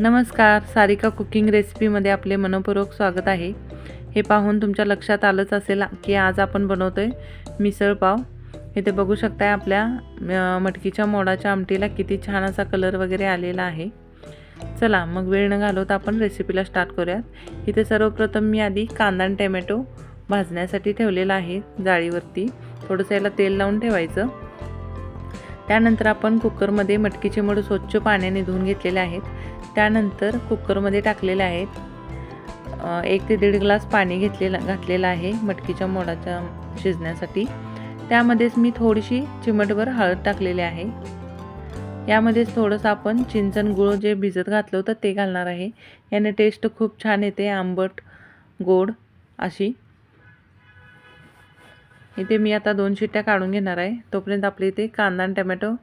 नमस्कार सारिका कुकिंग रेसिपीमध्ये आपले मनपूर्वक स्वागत आहे. हे पाहून तुमच्या लक्षात आलंच असेल की आज आपण बनवतो आहे मिसळपाव इथे बघू शकताय आपल्या मटकीच्या मोडाच्या आमटीला किती छान असा कलर वगैरे आलेला आहे. चला मग वेळ न घालवता आपण रेसिपीला स्टार्ट करूयात. इथे सर्वप्रथम मी आधी कांदा आणि टमॅटो भाजण्यासाठी ठेवलेला आहे जाळीवरती. थोडंसं याला तेल लावून ठेवायचं. त्यानंतर आपण कुकरमध्ये मटकीचे मोड स्वच्छ पाण्याने धुवून घेतलेले आहेत. त्यानंतर कुकरमध्ये टाकलेले आहेत एक ते दीड ग्लास पाणी घेतलेलं घातलेलं आहे मटकीच्या मोडाच्या शिजण्यासाठी. त्यामध्येच मी थोडीशी चिमटभर हळद टाकलेली आहे. यामध्येच थोडंसं आपण चिंचण गुळ जे भिजत घातलं होतं ते घालणार आहे. याने टेस्ट खूप छान येते आंबट गोड अशी. इथे मी आता दोन शिट्ट्या काढून घेणार आहे. तोपर्यंत आपल्या इथे कांदा आणि टमॅटो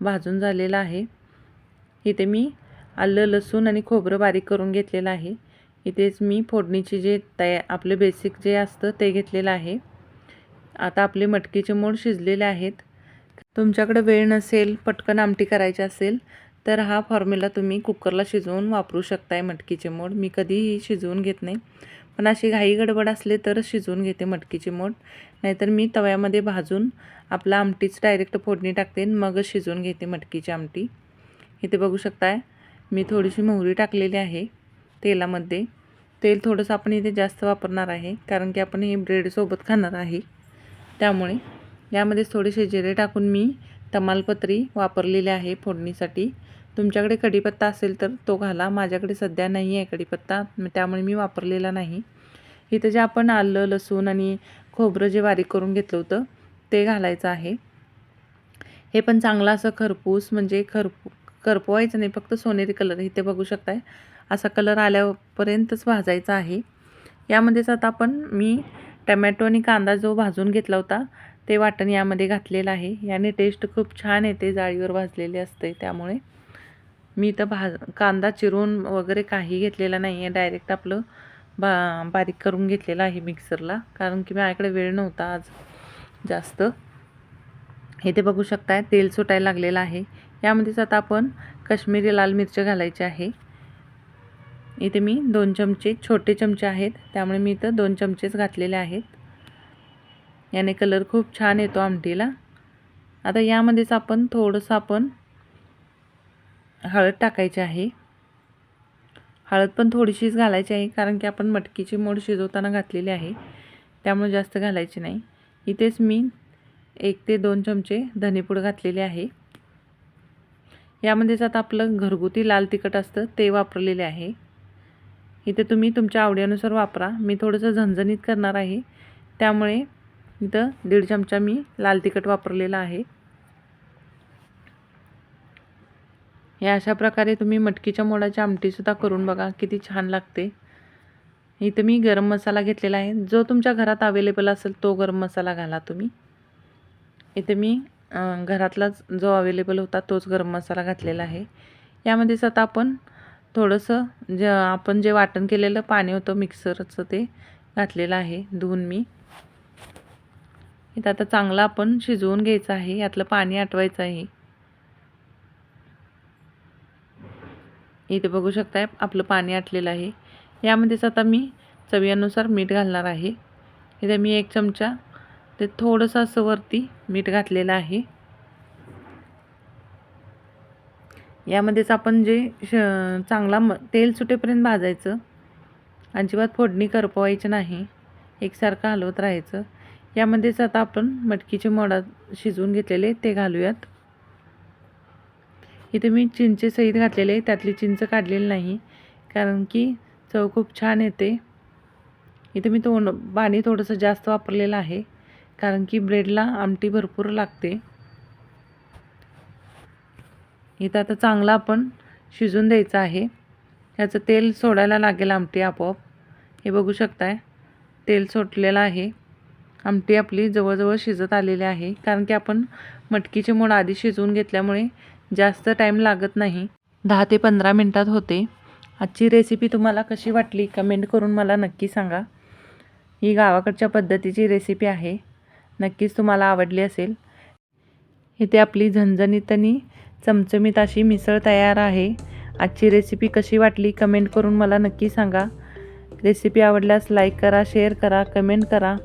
भाजून झालेला आहे. इथे मी आलं लसूण आणि खोबरं बारीक करून घेतलेलं आहे. इथेच मी फोडणीचे जे तया आपले बेसिक जे असतं ते घेतलेलं आहे. आता आपले मटकीचे मोड शिजलेले आहेत. तुमच्याकडे वेळ नसेल पटकन आमटी करायची असेल तर हा फॉर्म्युला तुम्ही कुकरला शिजवून वापरू शकताय मटकीचे मोड. मी कधीही शिजवून घेत नाही. पण अशी घाई गडबड असले तरच शिजवून घेते मटकीचे मोठ नाहीतर मी तव्यामध्ये भाजून आपला आमटीच डायरेक्ट फोडणी टाकते आणि मगच शिजवून घेते मटकीची आमटी. इथे बघू शकताय मी थोडीशी मोहरी टाकलेली आहे तेलामध्ये. तेल थोडंसं आपण इथे जास्त वापरणार आहे कारण की आपण हे ब्रेडसोबत खाणार आहे. त्यामुळे यामध्येच थोडेसे जिरे टाकून मी तमालपत्री वापरलेले आहे फोडणीसाठी. तुमच्याकडे कढीपत्ता असेल तर तो घाला. माझ्याकडे सध्या नाही आहे कढीपत्ता. त्यामुळे मी वापरलेला नाही. इथं जे आपण आलं लसूण आणि खोबरं जे बारीक करून घेतलं होतं ते घालायचं आहे. हे पण चांगलं असं खरपूस म्हणजे खरपू करपवायचं नाही. फक्त सोनेरी कलर इथे बघू शकताय. असा कलर आल्यापर्यंतच भाजायचा आहे. यामध्येच आता आपण मी टमॅटो आणि कांदा जो भाजून घेतला होता ते वाटण यामध्ये घातलेलं आहे. याने टेस्ट खूप छान येते. जाळीवर भाजलेले असते त्यामुळे. मी इथं भा कांदा चिरून वगैरे काही घेतलेला नाही आहे डायरेक्ट आपलं बा बारीक करून घेतलेलं आहे मिक्सरला कारण की माझ्याकडे वेळ नव्हता आज जास्त. इथे बघू शकताय तेल सुटायला लागलेलं आहे. यामध्येच आता आपण काश्मीरी लाल मिरची घालायची आहे. इथे मी दोन चमचे छोटे चमचे आहेत. त्यामुळे मी इथं दोन चमचेच घातलेले आहेत. याने कलर खूप छान येतो आमटीला. आता यामध्येच आपण थोडंसं आपण हळद टाकायची आहे. हळद पण थोडीशीच घालायची आहे कारण की आपण मटकीची मोड शिजवताना घातलेली आहे. त्यामुळे जास्त घालायची नाही. इथेच मी एक ते दोन चमचे धनेपूड घातलेले आहे. यामध्येच आता आपलं घरगुती लाल तिखट असतं ते वापरलेले आहे. इथे तुम्ही तुमच्या आवडीनुसार वापरा. मी थोडंसं झणझणीत करणार आहे. त्यामुळे इथं दीड चमचा मी लाल तिखट वापरलेला आहे. या अशा प्रकारे तुम्ही मटकीच्या मोडाची आमटीसुद्धा करून बघा किती छान लागते. इथं मी गरम मसाला घेतलेला आहे. जो तुमच्या घरात अवेलेबल असेल तो गरम मसाला घाला तुम्ही. इथे मी घरातलाच जो अवेलेबल होता तोच गरम मसाला घातलेला आहे. यामध्येच आता आपण थोडंसं ज आपण जे वाटण केलेलं पाणी होतं मिक्सरचं ते घातलेलं आहे धुवून मी. इथं आता चांगलं आपण शिजवून घ्यायचं आहे. यातलं पाणी आटवायचं आहे. इथे बघू शकताय आपलं पाणी आटलेलं आहे. यामध्येच आता मी चवीनुसार मीठ घालणार आहे. इथे मी एक चमचा ते थोडंसं असं वरती मीठ घातलेलं आहे. यामध्येच आपण जे श चांगला म तेल सुटेपर्यंत भाजायचं. अजिबात फोडणी करपवायची नाही. एकसारखं हलवत राहायचं. यामध्येच आता आपण मटकीचे मोडा शिजवून घेतलेले ते घालूयात. इथे मी चिंचे सहित घातलेले आहे. त्यातली चिंच काढलेली नाही. कारण की चव खूप छान येते. इथे मी तोंड पाणी थोडंसं जास्त वापरलेलं आहे. कारण की ब्रेडला आमटी भरपूर लागते. इथं आता चांगला आपण शिजून द्यायचं आहे. ह्याचं तेल सोडायला लागेल आमटी आपोआप. हे बघू शकताय. तेल सोडलेलं आहे. आमटी आपली जवळजवळ शिजत आलेली आहे. कारण की आपण मटकीचे मोड आधी शिजवून घेतल्यामुळे जास्त टाईम लागत नाही. दहा ते पंधरा मिनटात होते. आजची रेसिपी तुम्हाला कशी वाटली? कमेंट करून मला नक्की सांगा. ही गावाकडच्या पद्धतीची रेसिपी आहे. नक्कीच तुम्हाला आवडली असेल. इथे आपली झणझणीतनी चमचमीत अशी मिसळ तयार आहे. आजची रेसिपी कशी वाटली? कमेंट करून मला नक्की सांगा. रेसिपी आवडल्यास लाईक करा शेअर करा कमेंट करा.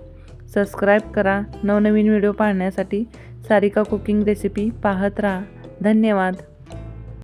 सबस्क्राईब करा. नवनवीन व्हिडिओ पाहण्यासाठी सारिका कुकिंग रेसिपी पाहत राहा. धन्यवाद.